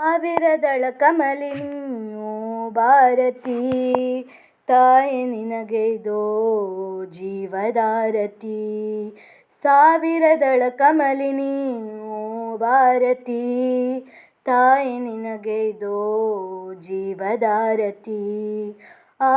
ಸಾವಿರದಳ ಕಮಲಿನಿ ಓ ಭಾರತಿ, ತಾಯಿ ನಿನಗೆ ಇದೋ ಜೀವದಾರತಿ. ಸಾವಿರದಳ ಕಮಲಿನಿ ಓ ಭಾರತಿ, ತಾಯಿ ನಿನಗೆ ಇದೋ ಜೀವದಾರತಿ. ಆ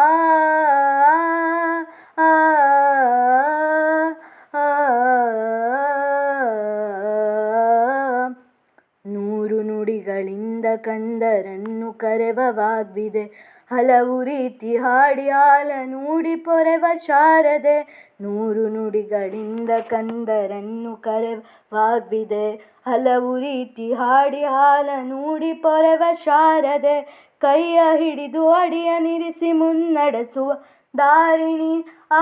ನುಡಿಗಳಿಂದ ಕಂದರನ್ನು ಕರೆವ ವಾಗ್ವಿದೆ. ಹಲವು ರೀತಿ ಹಾಡಿ ಹಾಲ ನೂಡಿ ಪೊರೆವ ಶಾರದೆ. ನೂರು ನುಡಿಗಳಿಂದ ಕಂದರನ್ನು ಕರೆವಾಗ್ವಿದೆ ಹಲವು ರೀತಿ ಹಾಡಿ ಹಾಲ ನೂಡಿ ಪೊರೆವ ಶಾರದೆ. ಕೈಯ ಹಿಡಿದು ಅಡಿಯ ನಿರಿಸಿ ಮುನ್ನಡೆಸುವ ದಾರಿಣಿ. ಆ,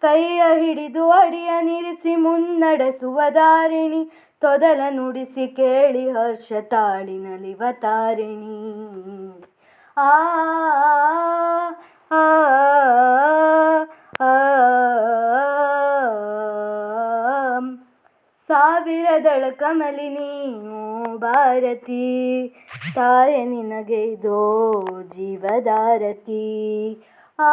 ಕೈಯ ಹಿಡಿದು ಅಡಿಯ ನಿರಿಸಿ ಮುನ್ನಡೆಸುವ ದಾರಿಣಿ. ತೊದಲ ನುಡಿಸಿ ಕೇಳಿ ಹರ್ಷ ತಾಳಿನಲ್ಲಿ ವತಾರಿಣಿ ತಾರಿಣಿ ಆ ಸಾವಿರದಳ ಕಮಲಿನಿ ಭಾರತಿ ತಾಯ ನಿನಗೆ ಇದೋ ಜೀವದಾರತಿ ಆ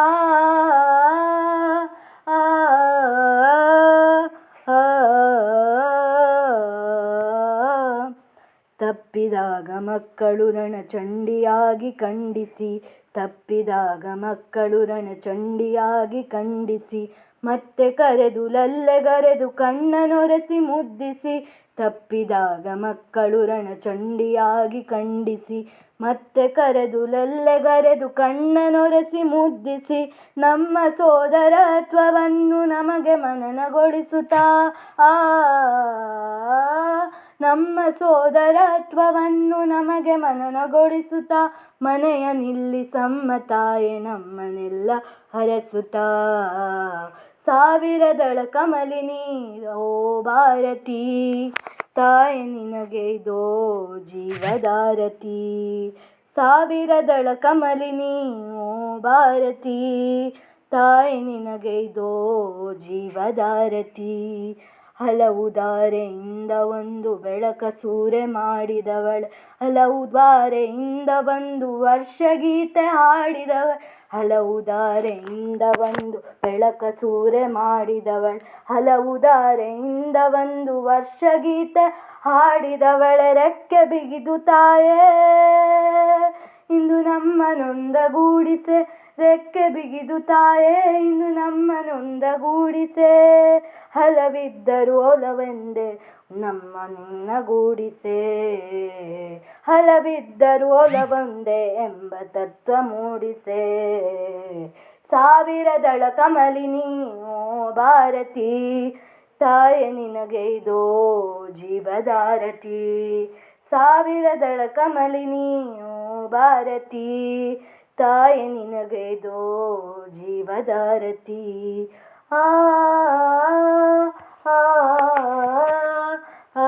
ತಪ್ಪಿದಾಗ ಮಕ್ಕಳು ರಣಚಂಡಿಯಾಗಿ ಖಂಡಿಸಿ, ತಪ್ಪಿದಾಗ ಮಕ್ಕಳು ರಣಚಂಡಿಯಾಗಿ ಖಂಡಿಸಿ, ಮತ್ತೆ ಕರೆದು ಲಲ್ಲೆಗರೆದು ಕಣ್ಣನೊರೆಸಿ ಮುದ್ದಿಸಿ, ತಪ್ಪಿದಾಗ ಮಕ್ಕಳು ರಣಚಂಡಿಯಾಗಿ ಖಂಡಿಸಿ, ಮತ್ತೆ ಕರೆದು ಲಲ್ಲೆಗರೆದು ಕಣ್ಣನೊರೆಸಿ ಮುದ್ದಿಸಿ, ನಮ್ಮ ಸೋದರತ್ವವನ್ನು ನಮಗೆ ಮನನಗೊಳಿಸುತ್ತಾ, ಆ ನಮ್ಮ ಸೋದರತ್ವವನ್ನು ನಮಗೆ ಮನನಗೊಳಿಸುತ್ತಾ ಮನೆಯ ನಿಲ್ಲಿಸಮ್ಮ ತಾಯೆ ನಮ್ಮನೆಲ್ಲ ಹರಸುತ್ತಾ. ಸಾವಿರದಳ ಕಮಲಿನಿ ಓ ಭಾರತಿ, ತಾಯಿ ನಿನಗೆ ಇದೋ ಜೀವದಾರತಿ ಸಾವಿರದಳ ಕಮಲಿನಿ ಓ ಭಾರತಿ, ತಾಯಿ ನಿನಗೆ ಇದೋ ಜೀವದಾರತಿ ಹಲವು ದಾರೆಯಿಂದ ಒಂದು ಬೆಳಕ ಸೂರೆ ಮಾಡಿದವಳ. ಹಲವು ದ್ವಾರೆಯಿಂದ ಒಂದು ವರ್ಷಗೀತೆ ಹಾಡಿದವ ಹಲವು ದಾರೆಯಿಂದ ಒಂದು ಬೆಳಕ ಸೂರೆ ಮಾಡಿದವಳ. ಹಲವು ದಾರೆಯಿಂದ ಒಂದು ವರ್ಷಗೀತೆ ಹಾಡಿದವಳೆ. ರೆಕ್ಕೆ ಬಿಗಿದು ತಾಯೇ, ಇಂದು ನಮ್ಮ ನೊಂದಗೂಡಿಸೆ ರೆಕ್ಕೆ ಬಿಗಿದು ತಾಯೇ, ಇನ್ನು ನಮ್ಮನೊಂದ ನೊಂದಗೂಡಿಸೆ ಹಲವಿದ್ದರು ಒಲವೆಂದೆ, ನಮ್ಮ ನಿನ್ನಗೂಡಿಸೆ ಹಲವಿದ್ದರು ಒಲವೊಂದೇ ಎಂಬ ತತ್ವ ಮೂಡಿಸೆ. ಸಾವಿರದಳ ಕಮಲಿನಿ ಓ ಭಾರತಿ, ತಾಯೆ ನಿನಗೆ ಇದೋ ಜೀವದಾರತಿ ಸಾವಿರದಳ ಕಮಲಿನಿ ಓ ಭಾರತಿ ತಾಯೆ ನಿನಗೆದೋ ಜೀವದಾರತಿ. ಆ ಆ ಆ.